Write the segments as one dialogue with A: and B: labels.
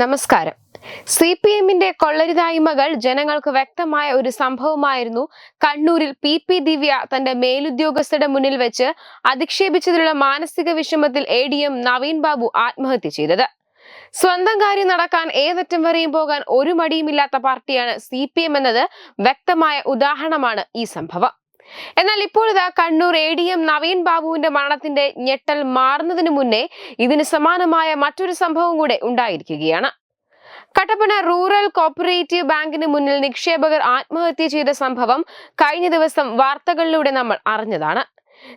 A: നമസ്കാരം. C P എമ്മിന്റെ കൊള്ളരുതായ്മകൾ ജനങ്ങൾക്ക് വ്യക്തമായ ഒരു സംഭവമായിരുന്നു. കണ്ണൂരിൽ പി പി ദിവ്യ തന്റെ മേലുദ്യോഗസ്ഥരുടെ മുന്നിൽ വെച്ച് അധിക്ഷേപിച്ചതിലുള്ള മാനസിക വിഷമത്തിൽ A D M Naveen Babu ആത്മഹത്യ ചെയ്തത്. സ്വന്തം കാര്യം നടക്കാൻ ഏതറ്റം വരെയും പോകാൻ ഒരു മടിയുമില്ലാത്ത പാർട്ടിയാണ് സി പി എം എന്നത് വ്യക്തമായ ഉദാഹരണമാണ് ഈ സംഭവം. എന്നാൽ ഇപ്പോഴിതാ Kannur A D M Naveen ബാബുവിന്റെ മരണത്തിന്റെ ഞെട്ടൽ മാറുന്നതിന് മുന്നേ ഇതിന് സമാനമായ മറ്റൊരു സംഭവം കൂടെ ഉണ്ടായിരിക്കുകയാണ്. കട്ടപ്പന റൂറൽ കോപ്പറേറ്റീവ് ബാങ്കിന് മുന്നിൽ നിക്ഷേപകർ ആത്മഹത്യ ചെയ്ത സംഭവം കഴിഞ്ഞ ദിവസം വാർത്തകളിലൂടെ നമ്മൾ അറിഞ്ഞതാണ്.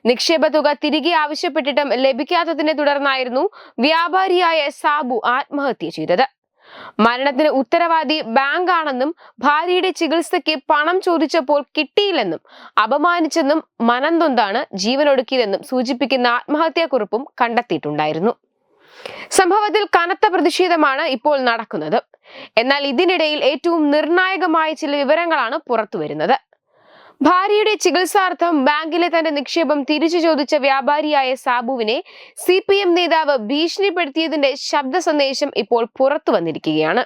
A: നിക്ഷേപ തുക തിരികെ ആവശ്യപ്പെട്ടിട്ടും ലഭിക്കാത്തതിനെ തുടർന്നായിരുന്നു വ്യാപാരിയായ സാബു ആത്മഹത്യ ചെയ്തത്. മരണത്തിന് ഉത്തരവാദി ബാങ്കാണെന്നും ഭാര്യയുടെ ചികിത്സയ്ക്ക് പണം ചോദിച്ചപ്പോൾ കിട്ടിയില്ലെന്നും അപമാനിച്ചെന്നും മനന്തൊന്താണ് ജീവനൊടുക്കിയതെന്നും സൂചിപ്പിക്കുന്ന ആത്മഹത്യാക്കുറിപ്പും കണ്ടെത്തിയിട്ടുണ്ടായിരുന്നു. സംഭവത്തിൽ കനത്ത പ്രതിഷേധമാണ് ഇപ്പോൾ നടക്കുന്നത്. എന്നാൽ ഇതിനിടയിൽ ഏറ്റവും നിർണായകമായ ചില വിവരങ്ങളാണ് പുറത്തുവരുന്നത്. ഭാര്യയുടെ ചികിത്സാർത്ഥം ബാങ്കിലെ തന്റെ നിക്ഷേപം തിരിച്ചു ചോദിച്ച വ്യാപാരിയായ സാബുവിനെ സി പി എം നേതാവ് ഭീഷണിപ്പെടുത്തിയതിന്റെ ശബ്ദ സന്ദേശം ഇപ്പോൾ പുറത്തു വന്നിരിക്കുകയാണ്.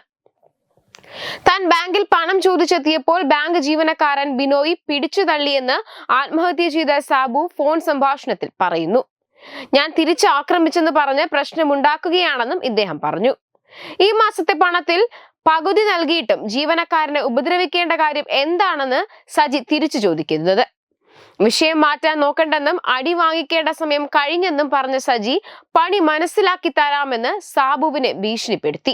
A: താൻ ബാങ്കിൽ പണം ചോദിച്ചെത്തിയപ്പോൾ ബാങ്ക് ജീവനക്കാരൻ ബിനോയ് പിടിച്ചു തള്ളിയെന്ന് ആത്മഹത്യ ചെയ്ത സാബു ഫോൺ സംഭാഷണത്തിൽ പറയുന്നു. ഞാൻ തിരിച്ച് ആക്രമിച്ചെന്ന് പറഞ്ഞ് പ്രശ്നമുണ്ടാക്കുകയാണെന്നും ഇദ്ദേഹം പറഞ്ഞു. ഈ മാസത്തെ പണത്തിൽ പകുതി നൽകിയിട്ടും ജീവനക്കാരനെ ഉപദ്രവിക്കേണ്ട കാര്യം എന്താണെന്ന് സജി തിരിച്ചു ചോദിക്കുന്നത്. വിഷയം മാറ്റാൻ നോക്കണ്ടെന്നും അടി വാങ്ങിക്കേണ്ട സമയം കഴിഞ്ഞെന്നും പറഞ്ഞ സജി പണി മനസ്സിലാക്കി തരാമെന്ന് സാബുവിനെ ഭീഷണിപ്പെടുത്തി.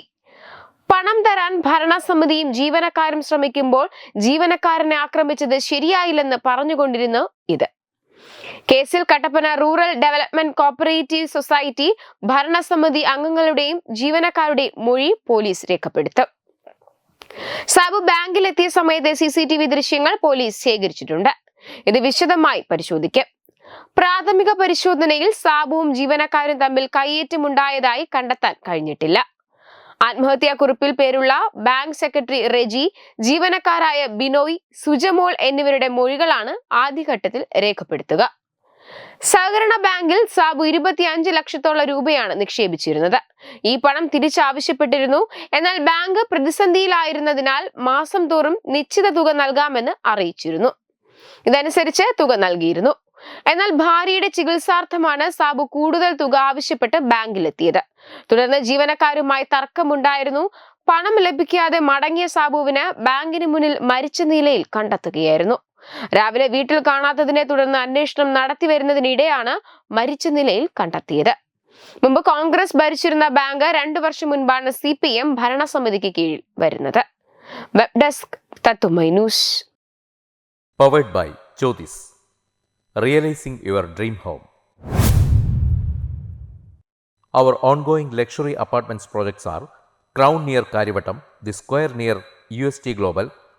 A: പണം തരാൻ ഭരണസമിതിയും ജീവനക്കാരും ശ്രമിക്കുമ്പോൾ ജീവനക്കാരനെ ആക്രമിച്ചത് ശരിയായില്ലെന്ന് പറഞ്ഞുകൊണ്ടിരുന്നു ഇത്. കേസിൽ Kattappana rural development cooperative society ഭരണസമിതി അംഗങ്ങളുടെയും ജീവനക്കാരുടെയും മൊഴി പോലീസ് രേഖപ്പെടുത്തും. സാബു ബാങ്കിലെത്തിയ സമയത്തെ സി സി ടി വി ദൃശ്യങ്ങൾ പോലീസ് ശേഖരിച്ചിട്ടുണ്ട്. ഇത് വിശദമായി പരിശോധിക്കും. പ്രാഥമിക പരിശോധനയിൽ സാബുവും ജീവനക്കാരും തമ്മിൽ കയ്യേറ്റമുണ്ടായതായി കണ്ടെത്താൻ കഴിഞ്ഞിട്ടില്ല. ആത്മഹത്യാക്കുറിപ്പിൽ പേരുള്ള ബാങ്ക് സെക്രട്ടറി റെജി ജീവനക്കാരായ ബിനോയ് സുജമോൾ എന്നിവരുടെ മൊഴികളാണ് ആദ്യഘട്ടത്തിൽ രേഖപ്പെടുത്തുക. സഹകരണ ബാങ്കിൽ സാബു ഇരുപത്തിയഞ്ച് ലക്ഷത്തോളം രൂപയാണ് നിക്ഷേപിച്ചിരുന്നത്. ഈ പണം തിരിച്ചാവശ്യപ്പെട്ടിരുന്നു. എന്നാൽ ബാങ്ക് പ്രതിസന്ധിയിലായിരുന്നതിനാൽ മാസം തോറും നിശ്ചിത തുക നൽകാമെന്ന് അറിയിച്ചിരുന്നു. ഇതനുസരിച്ച് തുക നൽകിയിരുന്നു. എന്നാൽ ഭാര്യയുടെ ചികിത്സാർത്ഥമാണ് സാബു കൂടുതൽ തുക ആവശ്യപ്പെട്ട് ബാങ്കിലെത്തിയത്. തുടർന്ന് ജീവനക്കാരുമായി തർക്കമുണ്ടായിരുന്നു. പണം ലഭിക്കാതെ മടങ്ങിയ സാബുവിന് ബാങ്കിന് മുന്നിൽ മരിച്ച നിലയിൽ കണ്ടെത്തുകയായിരുന്നു. രാവിലെ വീട്ടിൽ കാണാത്തതിനെ തുടർന്ന് അന്വേഷണം നടത്തി വരുന്നതിനിടെയാണ് മരിച്ച നിലയിൽ കണ്ടെത്തിയത്. മുമ്പ് കോൺഗ്രസ് ഭരിച്ചിരുന്ന ബാങ്ക് രണ്ടു വർഷം മുൻപാണ് സി പി എം ഭരണസമിതിക്ക് കീഴിൽ വരുന്നത്. വെബ് ഡെസ്ക് തത്തുമൈ
B: powered by Jyothis realising your dream home Our ongoing luxury apartments projects are Crown